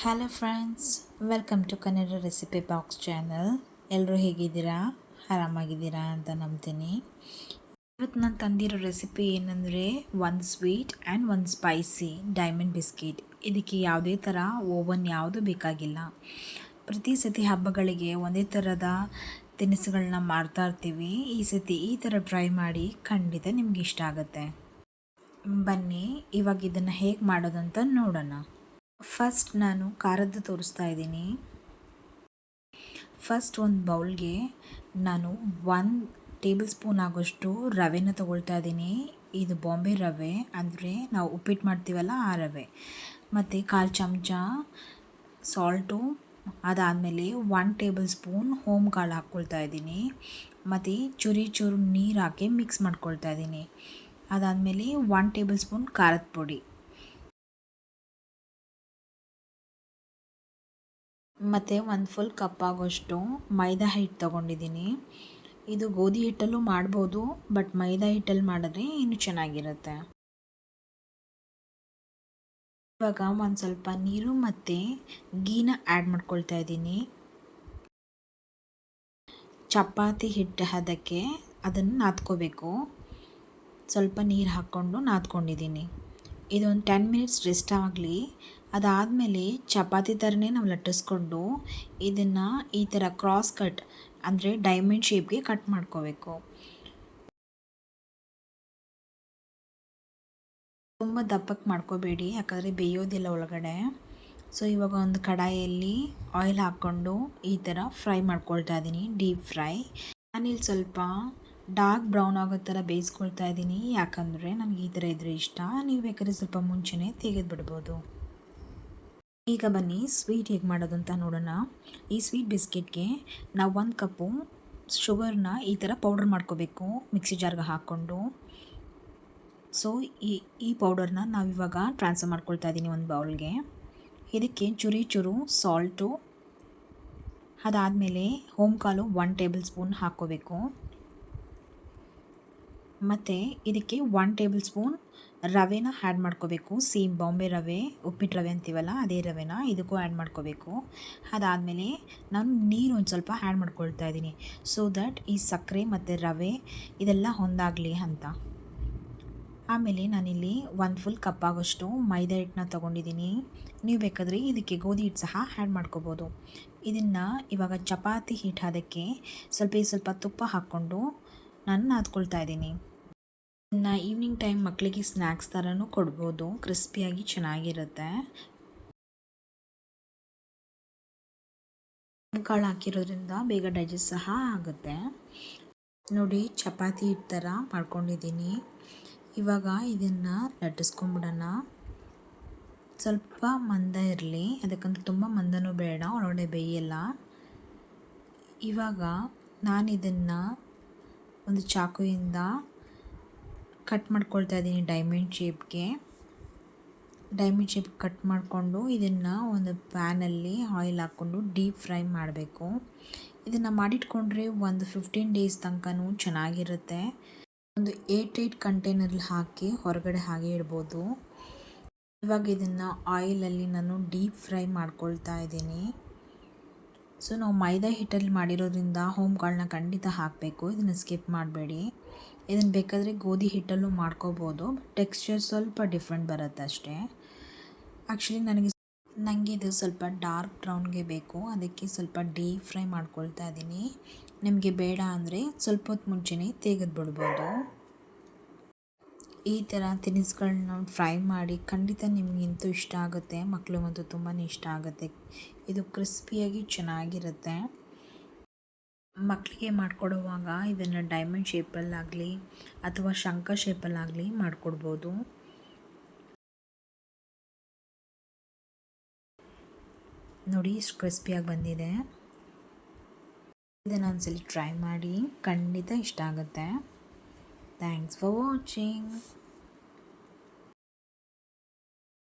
Hello friends welcome to Kannada recipe box channel ಎಲ್ಲರೂ ಹೇಗಿದ್ದೀರಾ? ಆರಾಮಾಗಿದ್ದೀರಾ ಅಂತ ನಂಬ್ತೀನಿ. ಇವತ್ತು ನಾನು ತಂದಿರೋ ರೆಸಿಪಿ ಏನಂದರೆ ಒಂದು ಸ್ವೀಟ್ ಆ್ಯಂಡ್ ಒಂದು ಸ್ಪೈಸಿ ಡೈಮಂಡ್ ಬಿಸ್ಕಿಟ್ ಇದಕ್ಕೆ ಯಾವುದೇ ಥರ ಓವನ್ ಯಾವುದು ಬೇಕಾಗಿಲ್ಲ. ಪ್ರತಿ ಸತಿ ಹಬ್ಬಗಳಿಗೆ ಒಂದೇ ಥರದ ತಿನಿಸುಗಳನ್ನ ಮಾಡ್ತಾ ಇರ್ತೀವಿ. ಈ ಸತಿ ಈ ಥರ ಟ್ರೈ ಮಾಡಿ ಖಂಡಿತ ನಿಮ್ಗೆ ಇಷ್ಟ ಆಗುತ್ತೆ. ಬನ್ನಿ, ಇವಾಗ ಇದನ್ನು ಹೇಗೆ ಮಾಡೋದಂತ ನೋಡೋಣ. ಫಸ್ಟ್ ನಾನು ಖಾರದ್ದು ತೋರಿಸ್ತಾ ಇದ್ದೀನಿ. ಫಸ್ಟ್ ಒಂದು ಬೌಲ್ಗೆ ನಾನು ಒನ್ ಟೇಬಲ್ ಸ್ಪೂನ್ ಆಗೋಷ್ಟು ರವೆನ ತೊಗೊಳ್ತಾ ಇದ್ದೀನಿ. ಇದು ಬಾಂಬೆ ರವೆ, ಅಂದರೆ ನಾವು ಉಪ್ಪಿಟ್ಟು ಮಾಡ್ತೀವಲ್ಲ ಆ ರವೆ. ಮತ್ತು ಕಾಲು ಚಮಚ ಸಾಲ್ಟು ಅದಾದಮೇಲೆ ಒನ್ ಟೇಬಲ್ ಸ್ಪೂನ್ ಹೋಮ್ ಕಾಳು ಹಾಕ್ಕೊಳ್ತಾ ಇದ್ದೀನಿ. ಮತ್ತು ಚುರಿ ಚೂರು ನೀರು ಹಾಕಿ ಮಿಕ್ಸ್ ಮಾಡ್ಕೊಳ್ತಾ ಇದ್ದೀನಿ. ಅದಾದಮೇಲೆ ಒನ್ ಟೇಬಲ್ ಸ್ಪೂನ್ ಖಾರದ ಪುಡಿ. ಮತ್ತು ಒಂದು ಫುಲ್ ಕಪ್ ಆಗೋಷ್ಟು ಮೈದಾ ಹಿಟ್ಟು ತೊಗೊಂಡಿದ್ದೀನಿ. ಇದು ಗೋಧಿ ಹಿಟ್ಟಲ್ಲೂ ಮಾಡ್ಬೋದು ಬಟ್ ಮೈದಾ ಹಿಟ್ಟಲ್ಲಿ ಮಾಡಿದ್ರೆ ಇನ್ನೂ ಚೆನ್ನಾಗಿರುತ್ತೆ. ಇವಾಗ ಒಂದು ಸ್ವಲ್ಪ ನೀರು ಮತ್ತು ಗೀನ ಆ್ಯಡ್ ಮಾಡ್ಕೊಳ್ತಾ ಇದ್ದೀನಿ. ಚಪಾತಿ ಹಿಟ್ಟು ಅದಕ್ಕೆ ಅದನ್ನು ನಾದ್ಕೋಬೇಕು. ಸ್ವಲ್ಪ ನೀರು ಹಾಕ್ಕೊಂಡು ನಾದ್ಕೊಂಡಿದ್ದೀನಿ. ಇದೊಂದು ಟೆನ್ ಮಿನಿಟ್ಸ್ ರೆಸ್ಟ್ ಆಗಲಿ. ಅದಾದಮೇಲೆ ಚಪಾತಿ ಥರನೇ ನಾವು ಲಟ್ಟಿಸ್ಕೊಂಡು ಇದನ್ನು ಈ ಥರ ಕ್ರಾಸ್ ಕಟ್ ಅಂದರೆ ಡೈಮಂಡ್ ಶೇಪ್ಗೆ ಕಟ್ ಮಾಡ್ಕೋಬೇಕು. ತುಂಬ ದಪ್ಪಕ್ಕೆ ಮಾಡ್ಕೋಬೇಡಿ, ಯಾಕಂದರೆ ಬೇಯೋದಿಲ್ಲ ಒಳಗಡೆ. ಸೊ ಇವಾಗ ಒಂದು ಕಡಾಯಲ್ಲಿ ಆಯಿಲ್ ಹಾಕ್ಕೊಂಡು ಈ ಥರ ಫ್ರೈ ಮಾಡ್ಕೊಳ್ತಾ ಇದ್ದೀನಿ ಡೀಪ್ ಫ್ರೈ ನಾನಿಲ್ಲಿ ಸ್ವಲ್ಪ ಡಾರ್ಕ್ ಬ್ರೌನ್ ಆಗೋ ಥರ ಬೇಯಿಸ್ಕೊಳ್ತಾ ಇದ್ದೀನಿ. ಯಾಕಂದರೆ ನನಗೆ ಈ ಥರ ಇದ್ರೆ ಇಷ್ಟ. ನೀವು ಬೇಕಾದ್ರೆ ಸ್ವಲ್ಪ ಮುಂಚೆನೇ ತೆಗೆದು ಬಿಡ್ಬೋದು ಈಗ ಬನ್ನಿ, ಸ್ವೀಟ್ ಹೇಗೆ ಮಾಡೋದು ಅಂತ ನೋಡೋಣ. ಈ ಸ್ವೀಟ್ ಬಿಸ್ಕೆಟ್ಗೆ ನಾವು ಒಂದು ಕಪ್ಪು ಶುಗರ್ನ ಈ ಥರ ಪೌಡರ್ ಮಾಡ್ಕೋಬೇಕು, ಮಿಕ್ಸಿ ಜಾರ್ಗೆ ಹಾಕ್ಕೊಂಡು. ಸೊ, ಈ ಈ ಪೌಡರ್ನ ನಾವಿವಾಗ ಟ್ರಾನ್ಸ್ಫರ್ ಮಾಡ್ಕೊಳ್ತಾ ಇದ್ದೀನಿ ಒಂದು ಬೌಲ್ಗೆ. ಇದಕ್ಕೆ ಚುರಿ ಚುರು, ಸಾಲ್ಟು, ಅದಾದಮೇಲೆ ಹೋಮ್ ಕಾಲು ಒನ್ ಟೇಬಲ್ ಸ್ಪೂನ್ ಹಾಕ್ಕೋಬೇಕು. ಮತ್ತು ಇದಕ್ಕೆ ಒನ್ ಟೇಬಲ್ ಸ್ಪೂನ್ ರವೆನ ಆ್ಯಡ್ ಮಾಡ್ಕೋಬೇಕು. ಸೇಮ್ ಬಾಂಬೆ ರವೆ ಉಪ್ಪಿಟ್ಟು ರವೆ ಅಂತೀವಲ್ಲ, ಅದೇ ರವೆನ ಇದಕ್ಕೂ ಆ್ಯಡ್ ಮಾಡ್ಕೋಬೇಕು. ಅದಾದಮೇಲೆ ನಾನು ನೀರು ಒಂದು ಸ್ವಲ್ಪ ಆ್ಯಡ್ ಮಾಡ್ಕೊಳ್ತಾ ಇದ್ದೀನಿ. ಸೊ ದಟ್ ಈ ಸಕ್ಕರೆ ಮತ್ತು ರವೆ ಇದೆಲ್ಲ ಹೊಂದಾಗಲಿ ಅಂತ. ಆಮೇಲೆ ನಾನಿಲ್ಲಿ ಒಂದು ಫುಲ್ ಕಪ್ ಆಗೋಷ್ಟು ಮೈದಾ ಹಿಟ್ಟನ್ನ ತೊಗೊಂಡಿದ್ದೀನಿ. ನೀವು ಬೇಕಾದರೆ ಇದಕ್ಕೆ ಗೋಧಿ ಹಿಟ್ಟು ಸಹ ಆ್ಯಡ್ ಮಾಡ್ಕೋಬೋದು. ಇದನ್ನು ಇವಾಗ ಚಪಾತಿ ಹಿಟ್ಟು ಅದಕ್ಕೆ ಸ್ವಲ್ಪ ಸ್ವಲ್ಪ ತುಪ್ಪ ಹಾಕ್ಕೊಂಡು ನಾನು ನಾದ್ಕೊಳ್ತಾ ಇದ್ದೀನಿ. ಇನ್ನು ಈವ್ನಿಂಗ್ ಟೈಮ್ ಮಕ್ಕಳಿಗೆ ಸ್ನ್ಯಾಕ್ಸ್ ಥರನೂ ಕೊಡ್ಬೋದು. ಕ್ರಿಸ್ಪಿಯಾಗಿ ಚೆನ್ನಾಗಿರುತ್ತೆ. ಕಾಳು ಹಾಕಿರೋದ್ರಿಂದ ಬೇಗ ಡೈಜೆಸ್ಟ್ ಸಹ ಆಗುತ್ತೆ. ನೋಡಿ, ಚಪಾತಿ ಥರ ಮಾಡ್ಕೊಂಡಿದ್ದೀನಿ. ಇವಾಗ ಇದನ್ನು ಲಟ್ಟಿಸ್ಕೊಂಬಿಡೋಣ. ಸ್ವಲ್ಪ ಮಂದ ಇರಲಿ. ಅದಕ್ಕಂತ ತುಂಬ ಮಂದನೂ ಬೇಡ, ಒಳಗಡೆ ಬೇಯಲ್ಲ. ಇವಾಗ ನಾನು ಇದನ್ನು ಒಂದು ಚಾಕುಯಿಂದ ಕಟ್ ಮಾಡ್ಕೊಳ್ತಾ ಇದ್ದೀನಿ ಡೈಮಂಡ್ ಶೇಪ್ಗೆ ಡೈಮಂಡ್ ಶೇಪ್ ಕಟ್ ಮಾಡಿಕೊಂಡು ಇದನ್ನು ಒಂದು ಪ್ಯಾನಲ್ಲಿ ಆಯಿಲ್ ಹಾಕ್ಕೊಂಡು ಡೀಪ್ ಫ್ರೈ ಮಾಡಬೇಕು. ಇದನ್ನು ಮಾಡಿಟ್ಕೊಂಡ್ರೆ ಒಂದು ಫಿಫ್ಟೀನ್ ಡೇಸ್ ತನಕನೂ ಚೆನ್ನಾಗಿರುತ್ತೆ. ಒಂದು ಏಟ್ ಏಟ್ ಕಂಟೈನರ್ಲಿ ಹಾಕಿ ಹೊರಗಡೆ ಹಾಗೆ ಇಡ್ಬೋದು. ಇವಾಗ ಇದನ್ನು ಆಯಿಲಲ್ಲಿ ನಾನು ಡೀಪ್ ಫ್ರೈ ಮಾಡ್ಕೊಳ್ತಾ ಇದ್ದೀನಿ. ಸೊ ನಾವು ಮೈದಾ ಹಿಟ್ಟಲ್ಲಿ ಮಾಡಿರೋದ್ರಿಂದ ಹೋಮ್ಗಳನ್ನ ಖಂಡಿತ ಹಾಕಬೇಕು. ಇದನ್ನು ಸ್ಕಿಪ್ ಮಾಡಬೇಡಿ. ಇದನ್ನು ಬೇಕಾದರೆ ಗೋಧಿ ಹಿಟ್ಟಲ್ಲೂ ಮಾಡ್ಕೋಬೋದು. ಬಟ್ ಟೆಕ್ಸ್ಚರ್ ಸ್ವಲ್ಪ ಡಿಫ್ರೆಂಟ್ ಬರುತ್ತೆ ಅಷ್ಟೇ. ಆ್ಯಕ್ಚುಲಿ ನನಗೆ ನನಗೆ ಇದು ಸ್ವಲ್ಪ ಡಾರ್ಕ್ ಬ್ರೌನ್ಗೆ ಬೇಕು. ಅದಕ್ಕೆ ಸ್ವಲ್ಪ ಡೀಪ್ ಫ್ರೈ ಮಾಡ್ಕೊಳ್ತಾ ಇದ್ದೀನಿ ನಿಮಗೆ ಬೇಡ ಅಂದರೆ ಸ್ವಲ್ಪ ಹೊತ್ತು ಮುಂಚೆನೇ ತೆಗೆದು ಬಿಡ್ಬೋದು ಈ ಥರ ತಿನಿಸುಗಳನ್ನ ಫ್ರೈ ಮಾಡಿ ಖಂಡಿತ ನಿಮಗಿಂತೂ ಇಷ್ಟ ಆಗುತ್ತೆ ಮಕ್ಕಳು ತುಂಬಾ ಇಷ್ಟ ಆಗುತ್ತೆ. ಇದು ಕ್ರಿಸ್ಪಿಯಾಗಿ ಚೆನ್ನಾಗಿರುತ್ತೆ. ಮಕ್ಕಳಿಗೆ ಮಾಡಿಕೊಡುವಾಗ ಇದನ್ನು ಡೈಮಂಡ್ ಶೇಪಲ್ಲಾಗಲಿ ಅಥವಾ ಶಂಖ ಶೇಪಲ್ಲಾಗಲಿ ಮಾಡಿಕೊಡ್ಬೋದು. ನೋಡಿ, ಇಷ್ಟು ಕ್ರಿಸ್ಪಿಯಾಗಿ ಬಂದಿದೆ. ಇದನ್ನು ಒಂದ್ಸಲಿ ಟ್ರೈ ಮಾಡಿ ಖಂಡಿತ ಇಷ್ಟ ಆಗುತ್ತೆ. Thanks for watching.